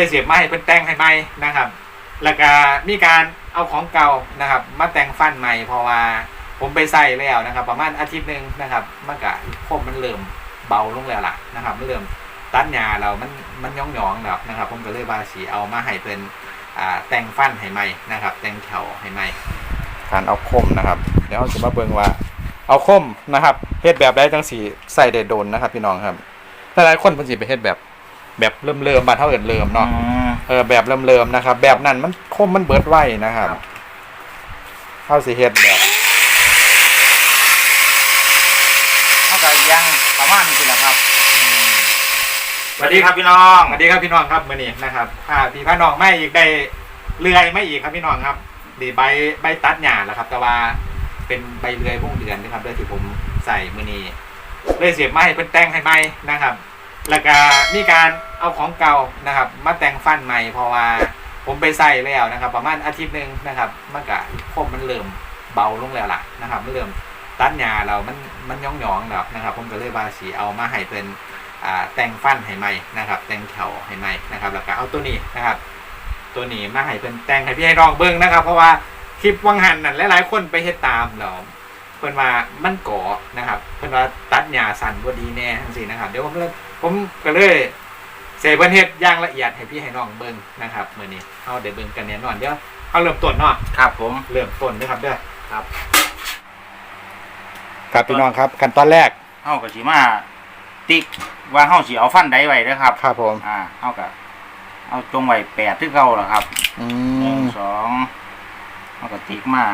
เลยเสียบไม้เป็นแต่งให้ใหม่นะครับ แล้วก็มีการเอาของเก่านะครับ มาแต่งฟันใหม่เพราะว่าผมไปใส่แล้วนะครับ ประมาณอาทิตย์หนึ่งนะครับมันก็คมมันเริ่มเบาลงแล้วล่ะนะครับมันเริ่มตัดหญ้าเรามันมันย่องยองแล้วนะครับ ผมก็เลยว่าสีเอามาให้เป็นแต่งฟันให้ใหม่นะครับ แต่งแถวให้ใหม่การเอาคมนะครับ เดี๋ยวเราจะมาเบิ่งว่าเอาคมนะครับเฮ็ดแบบได้จังสีใส่เด็ดโดนนะครับ พี่น้องครับหลายๆคนเพิ่นสิไปเฮ็ดแบบ แบบเริ่มเริ่มๆบ้านเฮาเอิ้นเริ่มเนาะเออแบบเริ่มๆนะครับ แบบนั้นมันคมมันเบิดไว้นะครับครับเข้าสิเฮ็ดแบบเขาก็ยังประมาณนี้แหละครับสวัสดีครับพี่น้องสวัสดีครับพี่น้องครับมื้อนี้นะครับถ้าพี่พี่น้องไม่อีกได้เลื่อยไม่อีกครับพี่น้องครับดีใบใบตัดหญ้าแหละครับ แต่ว่าเป็นใบเลื่อยวงเดือนนะครับด้วยที่ผมใส่มื้อนี้เลยเสียบไม้เป็นแต่งให้ใหม่นะครับ แล้วก็มีการเอาของเก่านะครับ มาแต่งฟันใหม่เพราะว่าผมไปใส่แล้วนะครับ ประมาณอาทิตย์หนึ่งนะครับมันก็คมมันเริ่มเบาลงแล้วล่ะนะครับมันเริ่มตัดหญ้าเรามันมันย่องยองแล้วนะครับ ผมก็เลยว่าสีเอามาให้เป็นอ่าแต่งฟันให้ใหม่นะครับ แต่งแถวให้ใหม่นะครับ แล้วก็เอาตัวนี้นะครับ ตัวนี้มาให้เป็นแต่งให้พี่ให้ลองเบิ้งนะครับ เพราะว่าคลิปวังหันนั่นหลายๆคนไปเฮ็ดตามเราเพิ่นว่ามันก่อนะครับ เพิ่นว่าตัดหญ้าสั่นบ่ดีแน่จังซี่นะครับ เดี๋ยวผมเลย ผมก็เลยเสเพิ่นเฮ็ดอย่างละเอียดให้พี่ให้น้องเบิ่งนะครับมื้อนี้เฮาได้เบิ่งกันแน่นอนเดี๋ยวเอาเริ่มต้นเนาะครับผมเริ่มต้นเด้อครับเด้อครับครับพี่น้องครับขั้นตอนแรกเฮาก็สิมา ติ๊กว่าเฮาสิเอาฟันใดไว้เด้อครับ ครับผม อ่าเฮาก็เอาจงไว้แปดที่เก่าล่ะครับอืหนึ่งมสองเฮาก็ติ๊กมา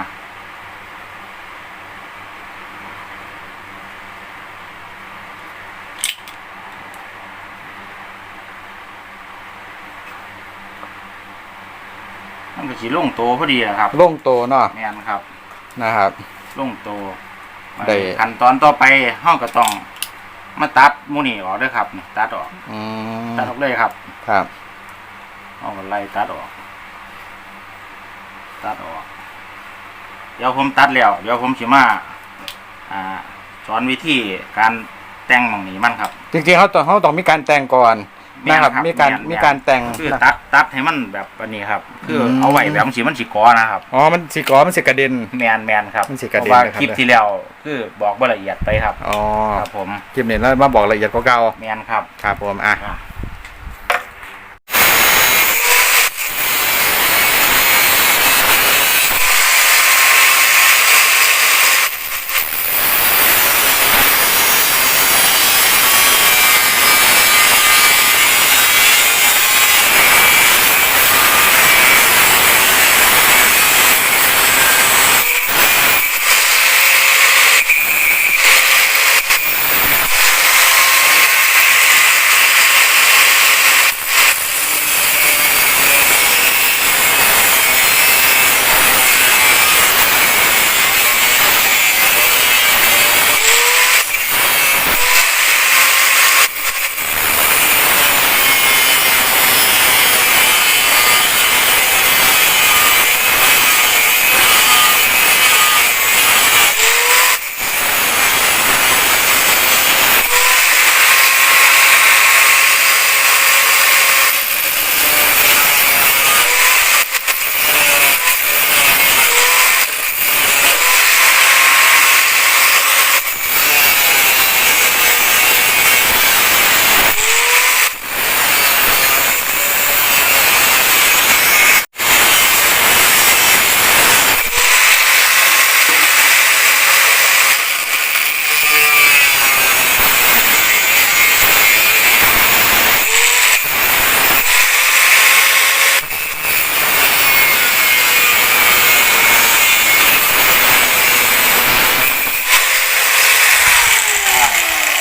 มันก็สิลงโตพอดีอะครับลงโตเนาะแม่นครับนะครับ ลงโตได้ ขั้นตอนต่อไปเฮาก็ต้อง มาตัดหมูนี่ออกเด้วยครับนี่ตัดออก อืมตัดออกเลยครับครับ เอาไล่ตัดออก ตัดออก เดี๋ยวผมตัดแล้ว เดี๋ยวผมสิมา อ่า สอนวิธีการแต่งหมองนี้มันครับ จริงๆเขาต้องเขาต้องมีการแต่งก่อน นะครับ มีการแนมีการแต่งคือนะตัดตัดให้มันแบบอันนี้ครับ คืออมเอาไว้แบบมันสิมันสิกอนะครับ อ๋อมันสิกอมันสิกระเด็น แมนแมนครับมันสิกระเพเด็นราะว่าเลยครับ คลิปที่แล้วคือบอกบ่ละเอียดไปครับ อ๋อครับผม คลิปนี้เรามาบอกละเอียดกว่าเก่าแมนครับ ครับผมอะอะ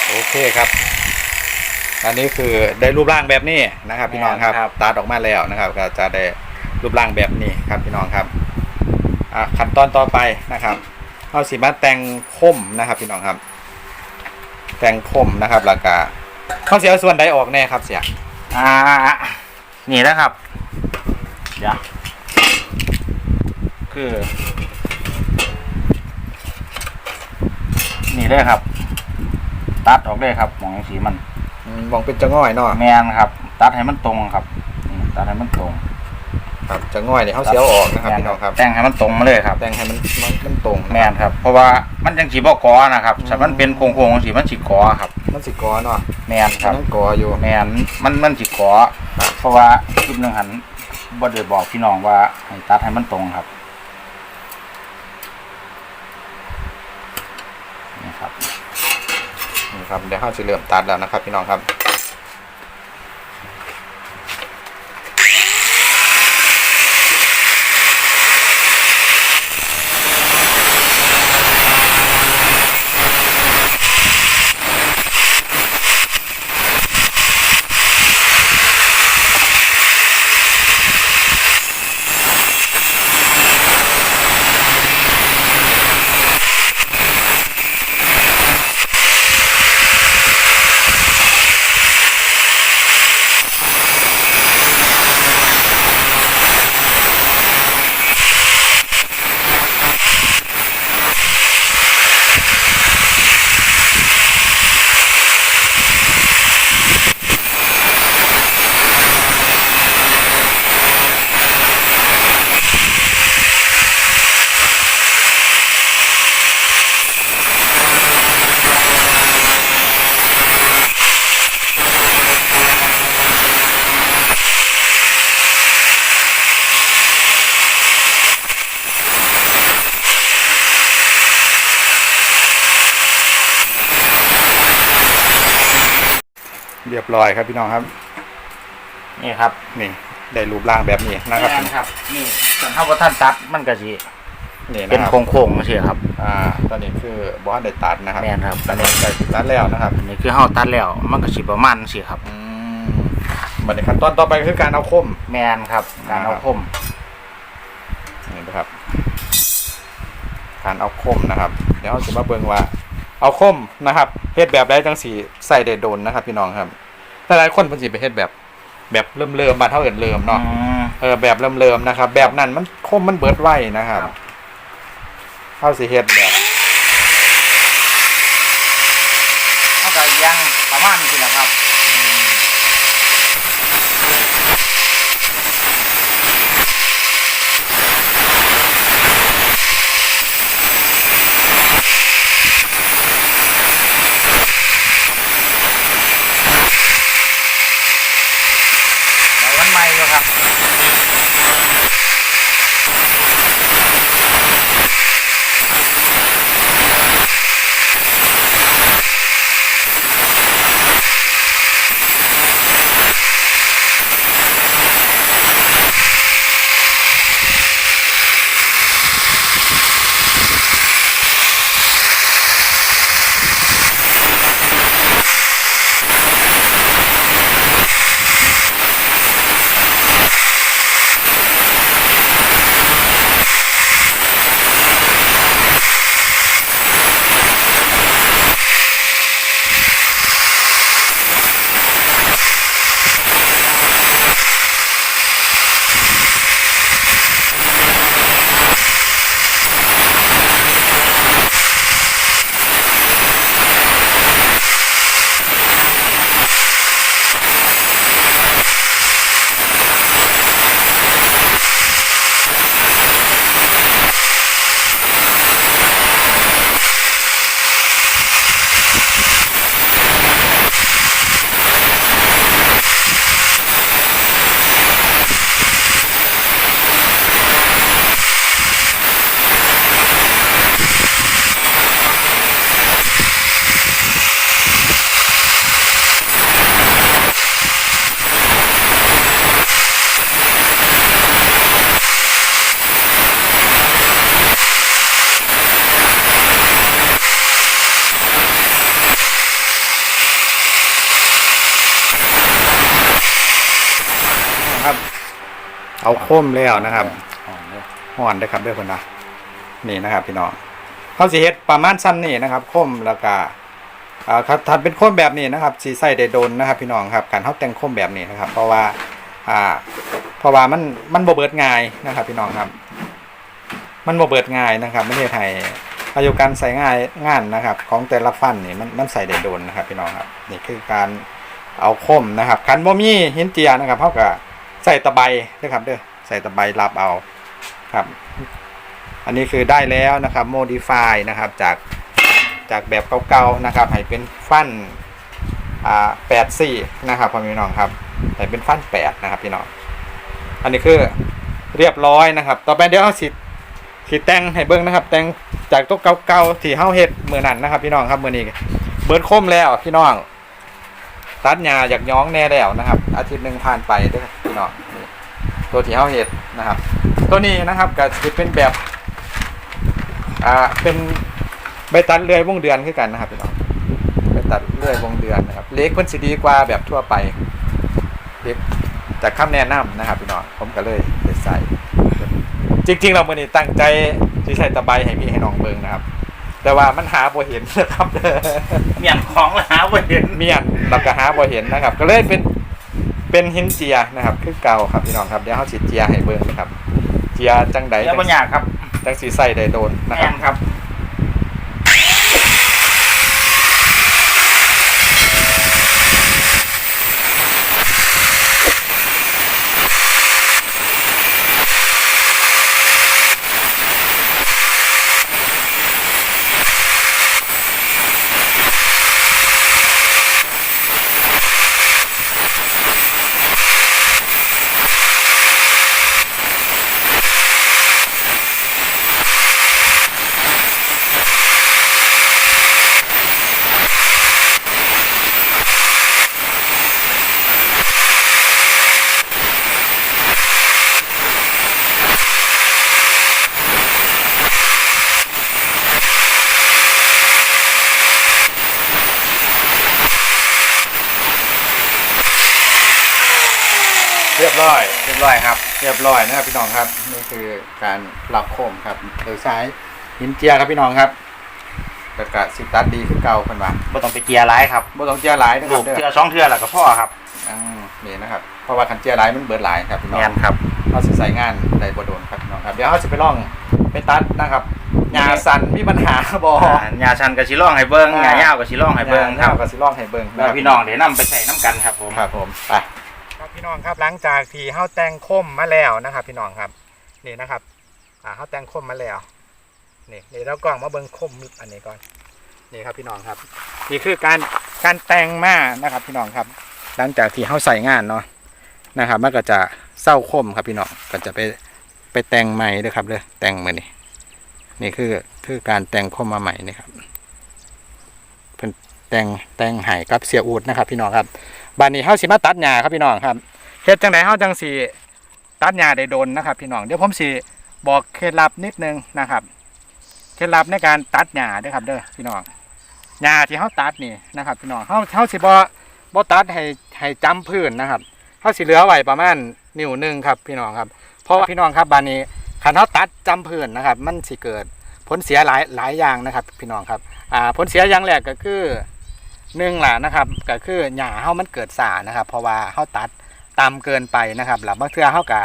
โอ เคครับ อันนี้คือได้รูปร่างแบบนี้นะครับ พี่น้องครับครับ ตัดออกมาแล้วนะครับ ก็จะได้รูปร่างแบบนี้ครับพี่น้องครับอะขั้นตอนต่อไปนะครับเอาสิมาแต่งคมนะครับพี่น้องครับ แต่งคมนะครับแล้วก็เขาเสียส่วนใดออกแน่ครับเสียอ่านี่นะครับเดี๋ยวคือ นี่เลยครับ ตัดออกเลยครับหมองสีมันอืมมองเป็นจะง่อยเนาะแมนครับ ตัดให้มันตรงครับนี่ตัดให้มันตรงครับจะง่อยเนี่ยเขาเสียวออกนะครับพี่น้องครับแต่งให้มันตรงมาเลยครับ แต่งให้มันมันมันตรงนะแม่นครับ เพราะว่ามันจังสีบ่กอนะครับถ้ามันเป็นโค้งๆสีมันสิกอครับ มันสิกอเนาะแม่นครับมันกออยู่แม่นมันมันสิกอครับเพราะว่าคลิปหนึงหันบ่ได้บอกพี่น้องว่าให้ตัดให้มันตรงครับนี่ครับ นี่ ครับเดี๋ยวเขาจะเริ่มตัดแล้วนะครับพี่น้องครับ รียบร้อยครับพี่น้องครับ นี่ครับนี่ได้รูปร่างแบบนี้นะครับแม่นครับ นี่ถ้าเฮาบ่ทันตัดมันก็สินี่นะเป็นครับโค้งๆจังซี่ครับอ่า ตอนนี้คือบอสได้ตัดนะครับแม่นครับตอนนี้ได้ตัดแล้วนะครับอันนี้คือเฮาตัดแล้วมันก็สิประมาณจังซี่ครับ อืมบัดนี้ขั้นตอนต่อไปคือการเอาคม แม่นครับ การเอาคมนี่นะครับการเอาคมนะครับ เดี๋ยวเราจะมาเบิ่งว่า เอาคมนะครับเฮ็ดแบบใดจังสีใส่เดดโดนนะครับ พี่น้องครับแต่ หลายคนเพิ่นสิไปเฮ็ดแบบ แบบเริ่มเริ่มๆบ้านเฮาเอิ้นเริ่มเนาะอืมเออแบบเริ่มเริ่มๆนะครับ แบบนั้นมันคมมันเบิดไวนะครับครับเฮาสิเฮ็ดแบบ ครับ เอาคมแล้วนะครับห่อนได้ครับด้อคนนะนี่นะครับ พี่น้องเขาสิเฮ็ดประมาณซ้ำนี่นะครับคมแล้วก็อ่าครับถ้าเป็นคมแบบนี้นะครับสีใส่ได้โดนนะครับ พี่น้องครับการเฮาแต่งคมแบบนี้นะครับ เพราะว่าอ่าเพราะว่ามันมันบเบิดง่ายนะครับ พี่น้องครับ มันบเบิดง่ายนะครับไม่ใช่ไทยอายุการใส่ง่ายงานนะครับ ของแต่ละฟันนี่มันมันใส่ได้โดนนะครับ พี่น้องครับ นี่คือการเอาคมนะครับคันบ่มีหินเจียนะครับเฮาก็ ใส่ตะไบนะครับเด้อใส่ตะไบรับเอาครับ อันนี้คือได้แล้วนะครับ modify นะครับจากจากแบบเก่าๆนะครับให้เป็นฟันอ่าแปดสี่นะครับพ่อพี่น้องครับให้เป็นฟันแปดนะครับพี่น้องอันนี้คือเรียบร้อยนะครับ ต่อไปเดี๋ยวเอาสิสิแต่งให้เบิ้งนะครับแต่งจากตัวเก่าๆที่เฮาเฮ็ดเมือนั้นนะครับ พี่น้องครับเมือนี้เบิร์ดคมแล้วพี่น้องตัดหญ้าอยากย้องแน่แล้วนะครับ อาทิตย์หนึ่งผ่านไปเด้วย พี่น้องนี่ตัวที่เฮาเฮ็ดนะครับ ตัวนี้นะครับก็จะเป็นแบบอ่าเป็นใบตัดเลื่อยวงเดือนคือกันนะครับพี่น้องใบตัดเลื่อยวงเดือนนะครับเล็กเพิ่นสิดีกว่าแบบทั่วไปเล็กจากคำแนะนำนะครับพี่น้องผมก็เลยได้ใส่จริง ๆ เราเมื่อนี้ตั้งใจสิใส่ตะไบให้พี่ให้น้องเบิ่งนะครับ แต่ว่ามันหาบ่เห็นนะครับเมียนของหาบ่เห็นเมียนเราก็หาบ่เห็นนะครับ ก็เลยเป็น เป็นหินเจียนะครับคือเก่าครับพี่น้องครับเดี๋ยวเฮาสิเจียให้เบิ่งนะครับ เจียจังใดแล้วจับ่งยากครับจังสิใส่ได้โดนนะแม่ครับ ร้อยเรียบร้อยครับ เรียบร้อยนะครับพี่น้องครับ นี่คือการปรับโคมครับโดยใช้หินเจียครับพี่น้องครับแล้วก็สิตัดดีคือเก่าเพิ่นว่าบ่ต้องไปเกียร์หลายครับบ่ต้องเจียหลายนะคลูรับกเด้อเทื่อสองเทื่อแล้วก็พอครับอืมนี่นะครับ เพราะว่าคันเจียหลายมันเบิดหลายครับพี่น้อง แม่นครับ เราสิใส่งานได้บ่โดนครับพี่น้องครับ เดี๋ยวเราสิไปลองไปตัดนะครับหญ้าสั่นมีปัญหาบ่อ่ายาชันก็สิร้องให้เบิ่งยายาวก็สิร้องให้เบิ่งครับก็สิลองให้เบิ่งแล้วพี่น้องเดี๋ยวนํไปใส่น้ำกันครับผม ครับผมไปครับพี่ น้องครับหลังจากที่เฮาแต่งคมมาแล้วนะครับ พี่น้องครับนี่นะครับอ่าเฮาแต่งคมมาแล้วนี่นี่เรากล้องมาเบิ่งคมอันนี้ก่อนนี่ครับพี่น้องครับ นี่คือการการแต่งมานะครับ พี่น้องครับ หลังจากที่เฮาใส่งานเนาะนะครับมันก็จะเศร้าคมครับพี่น้องก็จะไปไปแต่งใหม่ด้วยครับเลยแต่งมือนี่นี่คือคือการแต่งคมมาใหม่นี่ครับเพิ่นแต่งแต่งไห้กับเสียอูดนะครับ พี่น้องครับบ้านนี้เฮาสิมาตัดหญ้าครับพี่น้องครับ เฮ็ดจังไดเฮาจังสิตัดหญ้าได้โดนนะครับพี่น้องเดี๋ยวผมสิบอกเคล็ดลับนิดนึงนะครับเคล็ดลับในการตัดหญ้าด้วยครับเด้อพี่น้องหญ้าที่เฮาตัดนี่นะครับพี่น้องเฮาเฮาสิบ่บ่ตัดให้ให้จำพื้นนะครับเฮาสิเหลือไว้ประมาณนิ้วหนึงครับพี่น้องครับ เพราะว่าพี่น้องครับบานนี้คันเฮาตัดจำพื้นนะครับ มันสิเกิดผลเสียหลายหลายอย่างนะครับ พี่น้องครับอ่าผลเสียอย่างแรกก็คือหนึ่งล่ะนะครับ ก็คือหญ้าเฮามันเกิดสานะครับ เพราะว่าเฮาตัด ต่ำเกินไปนะครับแล้วบางเทื่อเฮาก็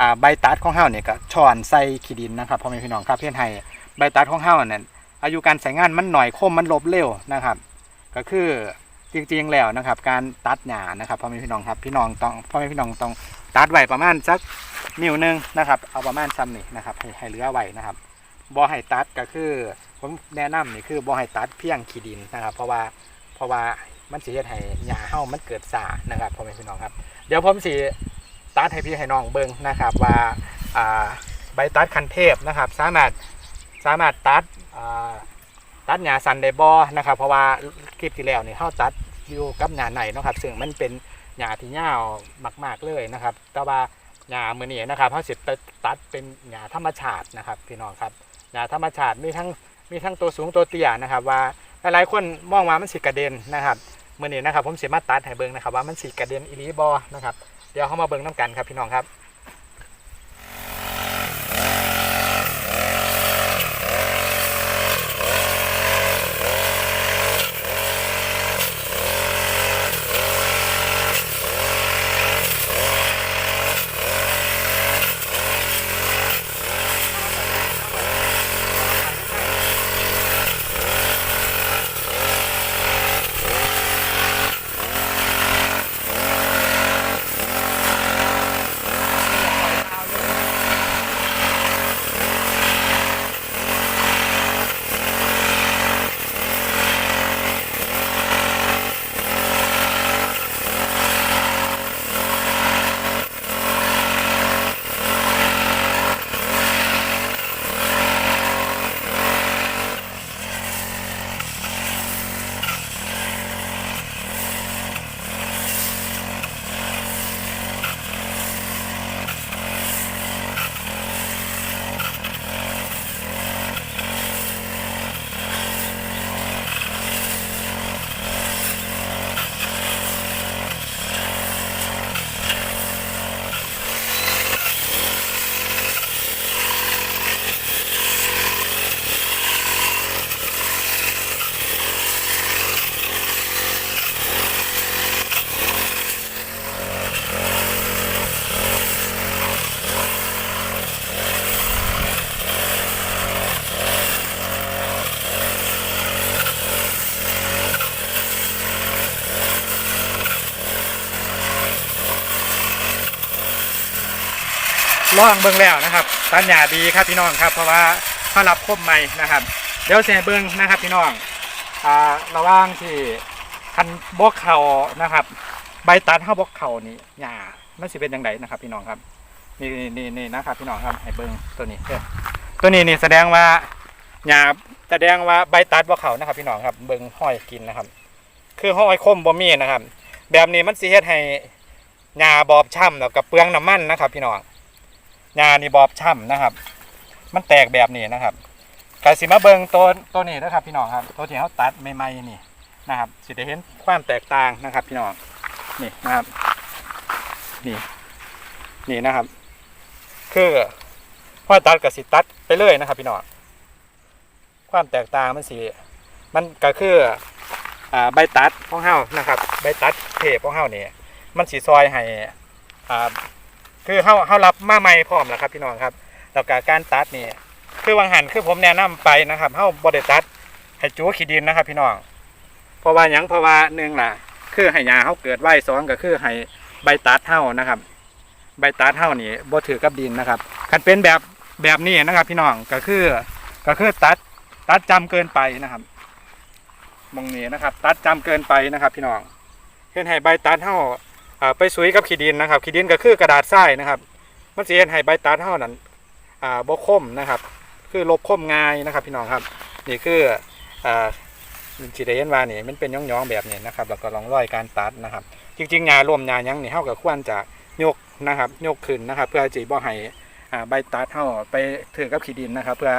อ่าใบตัดของเฮาเนี่ยก็ช้อนใส่ขี้ดินนะครับพ่อแม่พี่น้องครับเพื่อให้ใบตัดของเฮาเนั่นอายุการใช้งานมันหน่อยคมมันลบเร็วนะครับ ก็คือจริงๆแล้วนะครับ การตัดหญ้านะครับพ่อแม่พี่น้องครับพี่น้องต้องพ่อแม่พี่น้องต้องตัดไว้ประมาณสักนิ้วหนึงนะครับเอาประมาณซ้ำนี่นะครับให้ให้เหลือไว้นะครับบ่ให้ตัดก็คือผมแนะนำนี่คือบ่ให้ตัดเพียงขี้ดินนะครับ เพราะว่าเพราะว่ามันเฮ็ดให้หญ้าเฮามันเกิดสานะครับพ่อแม่พี่น้องครับ เดี๋ยวผมสิตัดให้พี่ให้น้องเบิ่งนะครับว่าใบตัดคันเทพนะครับ สามารถสามารถตัดตัดหญ้าสันได้บ่นะครับ เพราะว่าคลิปที่แล้วนี่เฮาตัดอยู่กับหญ้าไหนนะครับ ซึ่งมันเป็นหญ้าที่ยาวมาก ๆเลยนะครับ แต่ว่าหญ้ามื้อนี้นะครับเฮาสิตัดเป็นหญ้าธรรมชาตินะครับพี่น้องครับหญ้าธรรมชาติมีทั้งมีทั้งตัวสูงตัวเตี้ยนะครับ ว่าหลายๆคนมองว่ามันสิกระเด็นนะครับ มื่อนี้นะครับผมสิมาตัดให้เบิ่งนะครับว่ามันสีกระเด็นอีหลีบอนะครับเดี๋ยวเฮามาเบิ่งนํกันครับพี่น้องครับ ล่องเบิ่งแล้วนะครับตัดหญ้าดีครับพี่น้องครับ เพราะว่าเขารับคมใหม่นะครับ เดี๋ยวเสียเบิ่งนะครับพี่น้องอ่าระว่างที่คันบกเขานะครับ ใบตัดเฮาบกเขานี่หญ้ามันสิเป็นจังไดนะครับพี่น้องครับนี่นี่นี่นะครับพี่น้องครับให้เบิ่งตัวนี้ตัวนี้นี่แสดงว่าหญ้าแสดงว่าใบตัดบ่เขานะครับ พี่น้องครับ เบิ่งห้อยกินนะครับ คือห้อยคมบ่มีนะครับ แบบนี้มันสิเฮ็ดให้หญ้าบอบช้ำแล้วกับเปลืองน้ำมันนะครับ พี่น้อง หญ้านี่บอบช้ำนะครับ มันแตกแบบนี้นะครับกสิมาเบิงตัวตัวนี้นะครับพี่น้องครับ ตัวที่เขาตัดใหม่ๆนี่นะครับสิได้เห็นความแตกต่างนะครับ พี่น้องนี่นะครับ นี่นี่นะครับ คือพอตัดกับสิตัดไปเลยนะครับ พี่น้องความแตกต่างมันสิมันก็คืออ่าใบตัดของเฮานะครับ ใบตัดเทปของเฮานี่มันสีซอยให้อ่า คือเฮาเฮารับมาใหม่พร้อมแล้วครับพี่น้องครับแล้วก็การตัดนี่คือวางหันคือผมแนะนำไปนะครับเฮาบ่ได้ตัดให้จูขี้ดินนะครับ พี่น้องเพราะว่าหยังเพราะว่าหนึ่งล่ะ คือให้ยาเฮาเกิดไว้สองก็คือให้ใบตัดเฮานะครับ ใบตัดเฮานี่บ่ถือกับดินนะครับคันเป็นแบบแบบนี้นะครับ พี่น้องก็คือก็คือตัดตัดจำเกินไปนะครับมองนี้นะครับ ตัดจำเกินไปนะครับ พี่น้องเห็นให้ใบตัดเท่า ไปสุยกับขี้ดินนะครับขี้ดินก็คือกระดาษทรายนะครับ มันจะเห็นให้ใบตัดเท่านั้นอ่าบกคมนะครับ คือลบคมง่ายนะครับ พี่น้องครับ นี่คืออ่าสีดเห็นว่านี่มันเป็นย่องๆแบบนี้นะครับ แล้วก็ลองร้อยการตัดนะครับ จริงๆยารวมยายังนี่เท่ากับควรจะยกนะครับยกขึ้นนะครับ เพื่อจีบ่ให้ใบตัดเท่าไปถือกับขี้ดินนะครับ เพื่อ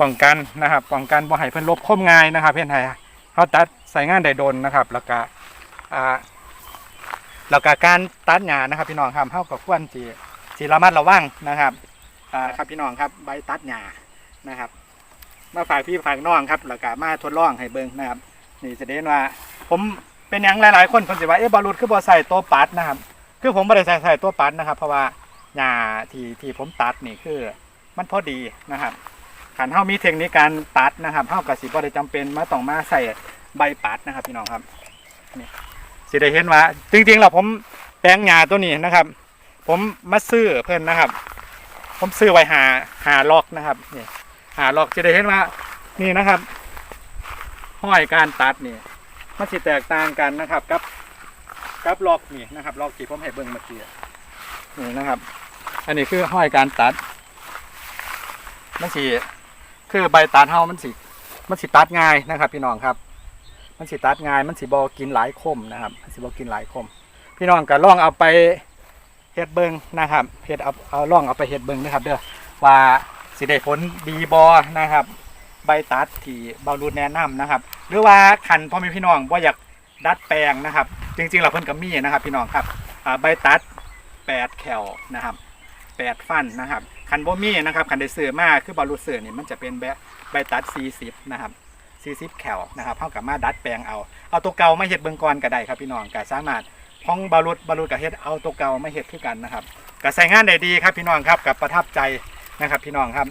ป้องกันนะครับป้องกันบ่ให้เพิ่นลบคมง่ายนะครับ เพื่อนไทยเขาตัดใส่งานได้โดนนะครับ แล้วก็อ่า แล้วก็การตัดหญ้านะครับ พี่น้องครับเฮากับควรสิสิระมัดระวังนะครับอ่าครับพี่น้องครับใบตัดหญ้านะครับ มาฝากพี่ฝากน้องครับแล้วก็มาทดลองให้เบิ่งนะครับ นี่จะได้ว่า ผมเป็นอย่างหลายๆคนคนสิว่าเอ๊ะบอลลูดคือบ่ใส่ตัวปัดนะครับ คือผมบ่ได้ใส่ใส่ตัวปัดนะครับ เพราะว่าหญ้าที่ที่ผมตัดนี่คือมันพอดีนะครับขันเฮามีเทคนิคการตัดนะครับเฮากับสิบ่ได้จำเป็นมาต้องมาใส่ใบปัดนะครับ พี่น้องครับนี่ สิได้เห็นว่าจริงๆแล้วผมแปลงหญ้าตัวนี้นะครับ ผมมาซื้อเพิ่อนนะครับ ผมซื้อไว้หาหาล็อกนะครับนี่หาล็อกสิได้เห็นว่านี่นะครับ ห้อยการตัดนี่มันสิแตกต่างกันนะครับกับกับล็อกนี่นะครับล็อกที่ผมให้เบิ่งเมื่อกี้นี่นะครับ อันนี้คือห้อยการตัดมันสิคือใบตัดเฮามันสิมันสิตัดง่ายนะครับ พี่น้องครับ มันสิตัดง่าย มันสิบ่กินหลายคมนะครับมันสิบ่กินหลายคม พี่น้องก็ลองเอาไปเฮ็ดเบิงนะครับเฮ็ดเอาเอาลองเอาไปเฮ็ดเบิงนะครับ เด้อว่าสิได้ผลดีบ่นะครับ ใบตัดที่เบารูดแนะนำนะครับ หรือว่าคันพ่อแม่พี่น้องบ่อยากดัดแปลงนะครับ จริงๆเราเพิ่นก็มีนะครับ พี่น้องครับใบตัดแปดแขวนะครับแปดฟันนะครับคันบ่มีนะครับคันได้ซื้อมาคือบอลลูเซอนี่มันจะเป็นแบบใบตัด 40 นะครับ 40แคลนะครับเท่ากับมาดัดแปลงเอา เอาตัวเก่ามาเห็ดเบิงก่อนก็ได้ครับพี่น้องก็สามารถของบอลลูบอลลูกับเห็ดเอาตัวเก่ามาเห็ดคือกันนะครับก็ใส่งานได้ดีครับพี่น้องครับกับประทับใจนะครับพี่น้องครับ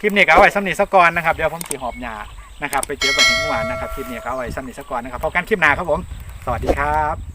คลิปนี้ก็เอาไว้สำนีสกอนนะครับเดี๋ยวผมสีหอบหยานะครับไปเก็บไว้ถึงเมื่อวานนะครับคลิปนี้ก็เอาไว้สำนีสกอนนะครับพบกันคลิปหน้าครับผม สวัสดีครับ